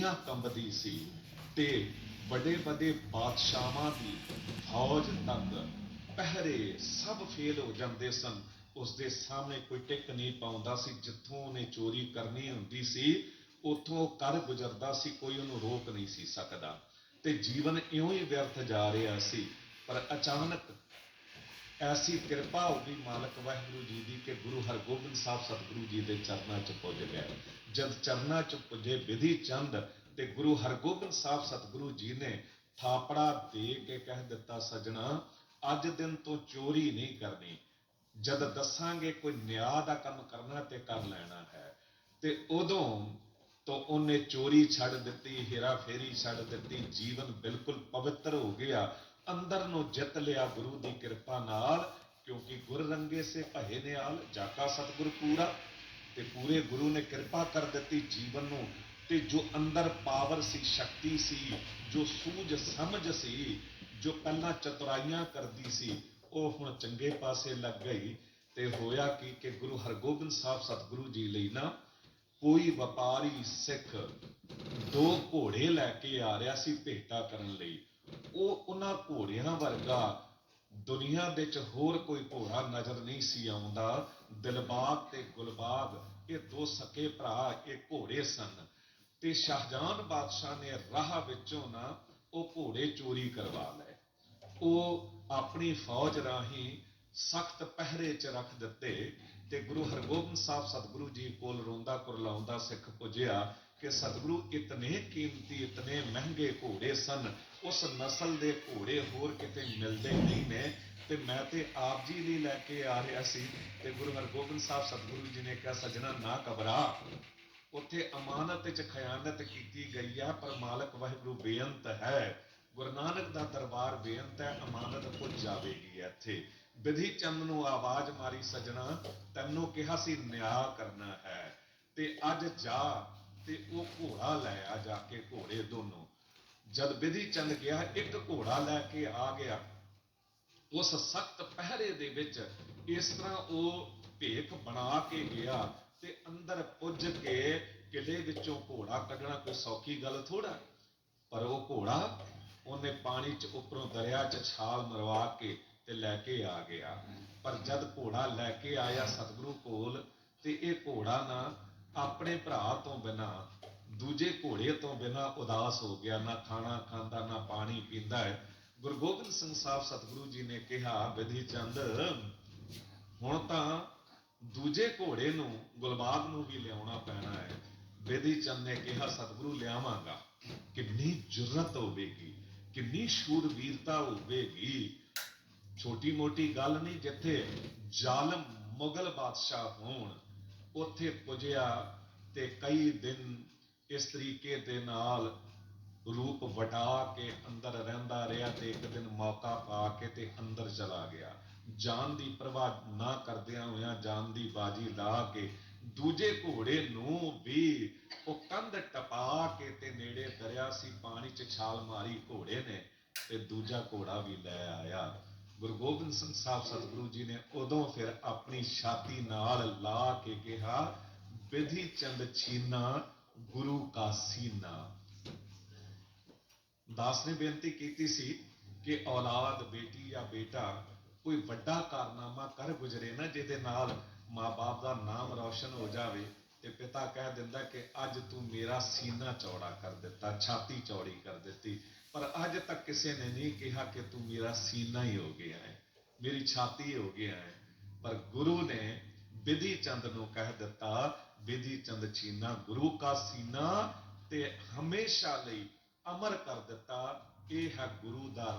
ਦੁਨੀਆ ਕੰਬਦੀ ਸੀ ਤੇ ਵੱਡੇ ਵੱਡੇ ਬਾਦਸ਼ਾਹਾਂ ਦੀ ਫੌਜ ਤੱਕ ਪਹਿਰੇ ਸਭ ਫੇਲ ਹੋ ਜਾਂਦੇ ਸਨ। ਉਸ ਦੇ ਸਾਹਮਣੇ ਕੋਈ ਟਿਕ ਨਹੀਂ ਪਾਉਂਦਾ ਸੀ। ਜਿੱਥੋਂ ਉਹਨੇ ਚੋਰੀ ਕਰਨੀ ਹੁੰਦੀ ਸੀ, ਉੱਥੋਂ ਉਹ ਕਰ ਗੁਜ਼ਰਦਾ ਸੀ, ਕੋਈ ਉਹਨੂੰ ਰੋਕ ਨਹੀਂ ਸੀ ਸਕਦਾ। ਤੇ ਜੀਵਨ ਇਉਂ ਹੀ ਵਿਅਰਥ ਜਾ ਰਿਹਾ ਸੀ। ਪਰ ਅਚਾਨਕ ਐਸੀ ਕਿਰਪਾ ਹੋ ਗਈ ਮਾਲਕ ਵਾਹਿਗੁਰੂ ਜੀ ਦੀ ਕਿ ਗੁਰੂ ਹਰਗੋਬਿੰਦ ਸਾਹਿਬ ਸਤਿਗੁਰੂ ਜੀ ਦੇ ਚਰਨਾਂ 'ਚ ਪੁੱਜ ਗਏ ਜਦ ਚਰਨਾਂ 'ਚ ਪੁੱਜੇ ਵਿਧੀ ਚੰਦ ਤੇ ਗੁਰੂ ਹਰਗੋਬਿੰਦ ਸਾਹਿਬ ਸਤਿਗੁਰੂ ਜੀ ਨੇ ਥਾਪੜਾ ਦੇ ਕੇ ਕਹਿ ਦਿੱਤਾ, ਸਜਣਾ, ਅੱਜ ਦਿਨ ਤੋਂ ਚੋਰੀ ਨਹੀਂ ਕਰਨੀ। ਜਦ ਦੱਸਾਂਗੇ ਕੋਈ ਨਿਆਂ ਦਾ ਕੰਮ ਕਰਨਾ ਤੇ ਕਰ ਲੈਣਾ ਹੈ। ਤੇ ਉਦੋਂ ਤੋਂ ਉਹਨੇ ਚੋਰੀ ਛੱਡ ਦਿੱਤੀ ਹੇਰਾ ਫੇਰੀ ਛੱਡ ਦਿੱਤੀ, ਜੀਵਨ ਬਿਲਕੁਲ ਪਵਿੱਤਰ ਹੋ ਗਿਆ। ਅੰਦਰ ਨੂੰ ਜਿੱਤ ਲਿਆ ਗੁਰੂ ਦੀ ਕਿਰਪਾ ਨਾਲ, ਕਿਉਂਕਿ ਗੁਰ ਰੰਗੇ ਸੇ ਭਏ ਨਿਆਲ ਜਾਕਾ ਸਤਿਗੁਰ ਪੂਰਾ। ਤੇ ਪੂਰੇ ਗੁਰੂ ਨੇ ਕਿਰਪਾ ਕਰ ਦਿੱਤੀ ਜੀਵਨ ਨੂੰ, ਤੇ ਜੋ ਅੰਦਰ ਪਾਵਰ ਸੀ, ਸ਼ਕਤੀ ਸੀ, ਜੋ ਸੂਝ ਸਮਝ ਸੀ, ਜੋ ਪਹਿਲਾਂ ਚਤੁਰਾਈਆਂ ਕਰਦੀ ਸੀ, ਉਹ ਹੁਣ ਚੰਗੇ ਪਾਸੇ ਲੱਗ ਗਈ। ਤੇ ਹੋਇਆ ਕਿ ਕਿ ਗੁਰੂ ਹਰਗੋਬਿੰਦ ਸਾਹਿਬ ਸਤਿਗੁਰੂ ਜੀ ਲਈ ਨਾ ਕੋਈ ਵਪਾਰੀ ਸਿੱਖ ਦੋ ਘੋੜੇ ਲੈ ਕੇ ਆ ਰਿਹਾ ਸੀ ਭੇਟਾ ਕਰਨ ਲਈ। ਉਹ ਉਹਨਾਂ ਘੋੜਿਆਂ ਵਰਗਾ ਦੁਨੀਆ ਵਿੱਚ ਹੋਰ ਕੋਈ ਘੋੜਾ ਨਜ਼ਰ ਨਹੀਂ ਸੀ ਆਉਂਦਾ। ਦਿਲਬਾਗ ਤੇ ਗੁਲਬਾਗ, ਇਹ ਦੋ ਸਕੇ ਭਰਾ, ਇਹ ਘੋੜੇ ਸਨ। ਤੇ ਸ਼ਾਹਜਹਾਨ ਬਾਦਸ਼ਾਹ ਨੇ ਰਾਹ ਵਿੱਚੋਂ ਨਾ ਉਹ ਘੋੜੇ ਚੋਰੀ ਕਰਵਾ ਲਏ। ਉਹ ਆਪਣੀ ਫੌਜ ਰਾਹੀਂ ਸਖਤ ਪਹਿਰੇ 'ਚ ਰੱਖ ਦਿੱਤੇ ਤੇ ਗੁਰੂ ਹਰਗੋਬਿੰਦ ਸਾਹਿਬ ਸਤਿਗੁਰੂ ਜੀ ਕੋਲ ਰੋਂਦਾ ਕੁਰਲਾਉਂਦਾ ਸਿੱਖ ਪੁੱਜਿਆ। ਕਿ ਸਤਿਗੁਰੂ ਇਤਨੇ ਕੀਮਤੀ, ਇਤਨੇ ਮਹਿੰਗੇ ਘੋੜੇ ਸਨ, ਉਸ ਨਸਲ ਦੇ ਘੋੜੇ ਹੋਰ ਕਿਤੇ ਮਿਲਦੇ ਨਹੀਂ ਨੇ। ਤੇ ਮੈਂ ਤੇ ਆਪ ਜੀ ਲਈ ਲੈ ਕੇ ਆ ਰਿਹਾ ਸੀ ਤੇ ਗੁਰੂ ਹਰਗੋਬਿੰਦ ਸਾਹਿਬ ਸਤਿਗੁਰੂ ਜੀ ਨੇ ਕਿਹਾ, ਸਜਣਾ, ਨਾ ਘਬਰਾ। ਉੱਥੇ ਅਮਾਨਤ ਵਿੱਚ ਖਿਆਨਤ ਕੀਤੀ ਗਈ ਹੈ ਪਰ ਮਾਲਕ ਵਾਹਿਗੁਰੂ ਬੇਅੰਤ ਹੈ। ਗੁਰੂ ਨਾਨਕ ਦਾ ਦਰਬਾਰ ਬੇਅੰਤ ਹੈ, ਅਮਾਨਤ ਪੁੱਜ ਜਾਵੇਗੀ ਇੱਥੇ। ਵਿਧੀ ਚੰਦ ਨੂੰ ਆਵਾਜ਼ ਮਾਰੀ, ਸਜਣਾ, ਤੈਨੂੰ ਕਿਹਾ ਸੀ ਨਿਆਂ ਕਰਨਾ ਹੈ। ਤੇ ਅੱਜ ਜਾ ਤੇ ਉਹ ਘੋੜਾ ਲੈ ਆ ਜਾ ਕੇ ਘੋੜੇ ਦੋਨੋਂ। ਜਦ ਵਿਧੀ ਚੰਦ ਗਿਆ, ਇੱਕ ਘੋੜਾ ਲੈ ਕੇ ਆ ਗਿਆ। ਉਸ ਸਖਤ ਪਹਿਰੇ ਦੇ ਵਿੱਚ ਇਸ ਤਰ੍ਹਾਂ ਉਹ ਭੇਖ ਬਣਾ ਕੇ ਗਿਆ ਤੇ ਅੰਦਰ ਪੁੱਜ ਕੇ ਕਿਲੇ ਵਿੱਚੋਂ ਘੋੜਾ ਕੱਢਣਾ ਕੋਈ ਸੌਖੀ ਗੱਲ ਥੋੜਾ ਪਰ ਉਹ ਘੋੜਾ ਉਹਨੇ ਪਾਣੀ 'ਚ ਉੱਪਰੋਂ ਦਰਿਆ 'ਚ ਛਾਲ ਮਰਵਾ ਕੇ ਤੇ ਲੈ ਕੇ ਆ ਗਿਆ। ਪਰ ਜਦ ਘੋੜਾ ਲੈ ਕੇ ਆਇਆ ਸਤਿਗੁਰੂ ਕੋਲ ਤੇ ਇਹ ਘੋੜਾ ਨਾ ਆਪਣੇ ਭਰਾ ਤੋਂ ਬਿਨਾ, ਦੂਜੇ ਘੋੜੇ ਤੋਂ ਬਿਨਾ ਉਦਾਸ ਹੋ ਗਿਆ, ਨਾ ਖਾਣਾ ਖਾਂਦਾ, ਨਾ ਪਾਣੀ ਪੀਂਦਾ ਹੈ। ਗੁਰੂ ਗੋਬਿੰਦ ਸਿੰਘ ਸਾਹਿਬ ਸਤਿਗੁਰੂ ਜੀ ਨੇ ਕਿਹਾ, ਵਿਧੀ ਚੰਦ, ਹੁਣ ਤਾਂ ਦੂਜੇ ਘੋੜੇ ਨੂੰ ਗੁਲਬਾਗ ਨੂੰ ਵੀ ਲਿਆਉਣਾ ਪੈਣਾ ਹੈ। ਵਿਧੀ ਚੰਦ ਨੇ ਕਿਹਾ, ਸਤਿਗੁਰੂ, ਲਿਆਵਾਂਗਾ। ਕਿੰਨੀ ਜੁਰਤ ਹੋਵੇਗੀ, ਕਿੰਨੀ ਸ਼ੂਰਵੀਰਤਾ ਹੋਵੇਗੀ। ਛੋਟੀ ਮੋਟੀ ਗੱਲ ਨਹੀਂ, ਜਿੱਥੇ ਜ਼ਾਲਮ ਮੁਗਲ ਬਾਦਸ਼ਾਹ ਹੋਣ ਉੱਥੇ ਪੁੱਜਿਆ ਤੇ ਕਈ ਦਿਨ ਇਸ ਤਰੀਕੇ ਦੇ ਨਾਲ ਰੂਪ ਵਟਾ ਕੇ ਅੰਦਰ ਰਹਿੰਦਾ ਰਿਹਾ ਤੇ ਇੱਕ ਦਿਨ ਮੌਕਾ ਪਾ ਕੇ ਤੇ ਅੰਦਰ ਚਲਾ ਗਿਆ। ਜਾਨ ਦੀ ਪਰਵਾਹ ਨਾ ਕਰਦਿਆਂ ਹੋਇਆਂ ਜਾਨ ਦੀ ਬਾਜੀ ਲਾ ਕੇ ਦੂਜੇ ਘੋੜੇ ਨੂੰ ਵੀ ਉਹ ਕੰਧ ਟਪਾ ਕੇ ਤੇ ਨੇੜੇ ਦਰਿਆ ਸੀ, ਪਾਣੀ 'ਚ ਛਾਲ ਮਾਰੀ ਘੋੜੇ ਨੇ ਤੇ ਦੂਜਾ ਘੋੜਾ ਵੀ ਲੈ ਆਇਆ। ਗੁਰੂ ਗੋਬਿੰਦ ਸਿੰਘ ਸਾਹਿਬ ਸਤਿਗੁਰੂ ਜੀ ਨੇ ਉਦੋਂ ਫਿਰ ਆਪਣੀ ਛਾਤੀ ਨਾਲ ਲਾ ਕੇ ਕਿਹਾ, ਵਿਧੀ ਚੰਦ ਛੀਨਾ, ਗੁਰੂ ਕਾ ਸੀਨਾ। ਦਾਸ ਨੇ ਬੇਨਤੀ ਕੀਤੀ ਸੀ ਕਿ ਔਲਾਦ, ਬੇਟੀ ਜਾਂ ਬੇਟਾ ਕੋਈ ਵੱਡਾ ਕਾਰਨਾਮਾ ਕਰ ਗੁਜਰੇ ਨਾ, ਜਿਹਦੇ ਨਾਲ ਮਾਪੇ ਦਾ ਨਾਮ ਰੌਸ਼ਨ ਹੋ ਜਾਵੇ ਤੇ ਪਿਤਾ ਕਹਿ ਦਿੰਦਾ ਕਿ ਅੱਜ ਤੂੰ ਮੇਰਾ ਸੀਨਾ ਚੌੜਾ ਕਰ ਦਿੱਤਾ, ਛਾਤੀ ਚੌੜੀ ਕਰ ਦਿੱਤੀ। ਪਰ ਅੱਜ ਤੱਕ ਕਿਸੇ ਨੇ ਨਹੀਂ ਕਿਹਾ ਕਿ ਤੂੰ ਮੇਰਾ ਸੀਨਾ ਹੀ ਹੋ ਗਿਆ ਹੈ, ਮੇਰੀ ਛਾਤੀ ਹੋ ਗਿਆ ਹੈ। ਪਰ ਗੁਰੂ ਨੇ ਵਿਧੀ ਚੰਦ ਨੂੰ ਕਹਿ ਦਿੱਤਾ, ਵਿਧੀ ਚੰਦ ਚੀਨਾ ਗੁਰੂ ਕਾ ਸੀਨਾ ਤੇ ਹਮੇਸ਼ਾ ਲਈ ਅਮਰ ਕਰ ਦਿੱਤਾ, ਇਹ ਹੈ ਗੁਰੂ ਦਾ